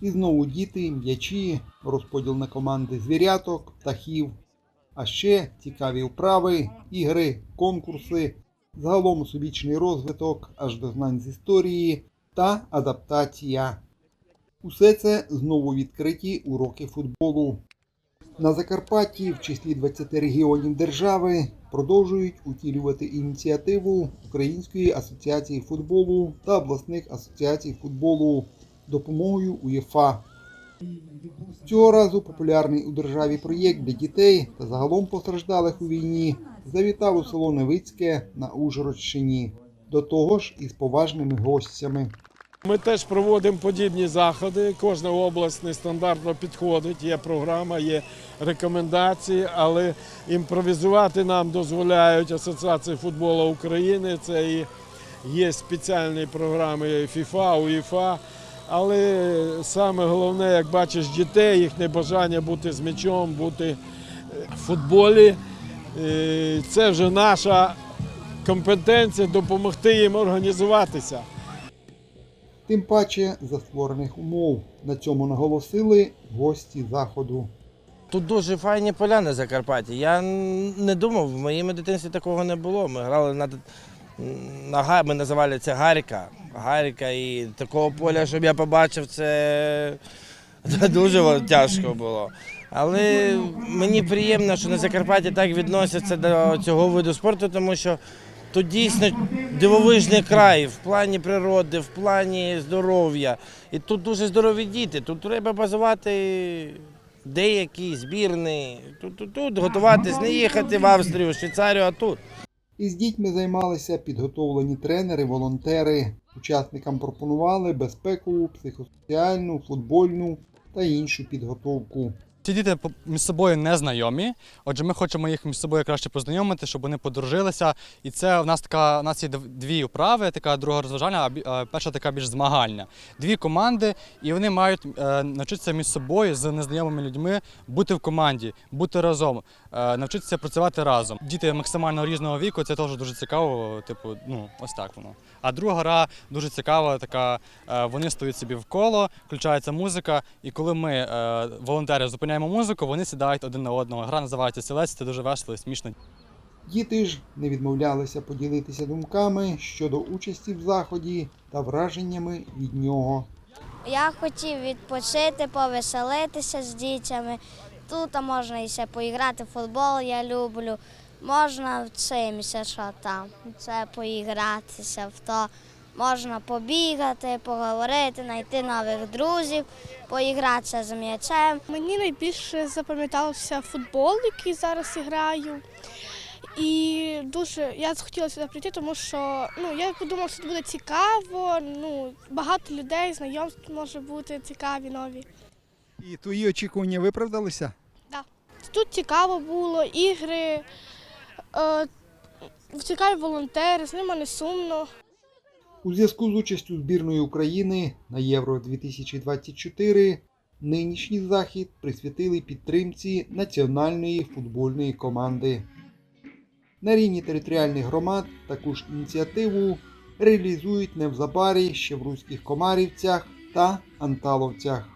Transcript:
І знову діти, м'ячі, розподіл на команди звіряток, птахів, а ще цікаві вправи, ігри, конкурси, загалом особічний розвиток аж до знань з історії та адаптація. Усе це знову відкриті уроки футболу. На Закарпатті в числі 20 регіонів держави продовжують утілювати ініціативу Української асоціації футболу та обласних асоціацій футболу допомогою УЄФА. Цього разу популярний у державі проєкт для дітей та загалом постраждалих у війні завітав у село Невицьке на Ужгородщині. До того ж із поважними гостями. Ми теж проводимо подібні заходи. Кожна область нестандартно підходить. Є програма, є рекомендації, але імпровізувати нам дозволяють Асоціація футболу України. Це і є спеціальні програми FIFA, УЄФА. Але саме головне, як бачиш, дітей, їхнє бажання бути з м'ячом, бути е, в футболі. Е, Це вже наша компетенція допомогти їм організуватися. Тим паче за створених умов. На цьому наголосили гості заходу. Тут дуже файні поля на Закарпатті. Я не думав, в моєму дитинстві такого не було. Ми грали на, ми називали це Гаріка. Гаріка і такого поля, щоб я побачив, це дуже тяжко було. Але мені приємно, що на Закарпатті так відносяться до цього виду спорту, тому що тут дійсно дивовижний край в плані природи, в плані здоров'я. І тут дуже здорові діти. Тут треба базувати деякі збірні. Тут, тут, тут готуватись, не їхати в Австрію, в Швейцарію, а тут. Із дітьми займалися підготовлені тренери, волонтери. Учасникам пропонували безпекову, психосоціальну, футбольну та іншу підготовку. Ці діти між собою не знайомі. Отже, ми хочемо їх між собою краще познайомити, щоб вони подружилися. І це в нас така у нас є дві вправи, така друга розважальна, а перша така більш змагальна. Дві команди, і вони мають е, навчитися між собою з незнайомими людьми бути в команді, бути разом, е, навчитися працювати разом. Діти максимально різного віку, це теж дуже цікаво. Типу, ну ось так воно. А друга гра дуже цікава, така е, вони стоять собі в коло, включається музика, і коли ми, е, волонтери, зупиняємо музику, вони сідають один на одного. Гра називається Сілець, це дуже весело і смішно. Діти ж не відмовлялися поділитися думками щодо участі в заході та враженнями від нього. Я хотів відпочити, повеселитися з дітями. Тут можна і ще поіграти в футбол, я люблю. Можна в цимся, що там, це поігратися в то. Можна побігати, поговорити, знайти нових друзів, поігратися з м'ячем. Мені найбільше запам'ятався футбол, який зараз граю. І дуже я захотіла сюди прийти, тому що ну я подумала, що тут буде цікаво. Ну багато людей, знайомств може бути цікаві нові. І твої очікування виправдалися? Так. Тут цікаво було, ігри, е, цікаві волонтери, з ними не сумно. У зв'язку з участю збірної України на Євро 2024 нинішній захід присвятили підтримці національної футбольної команди. На рівні територіальних громад таку ж ініціативу реалізують невзабарі ще в руських комарівцях та анталовцях.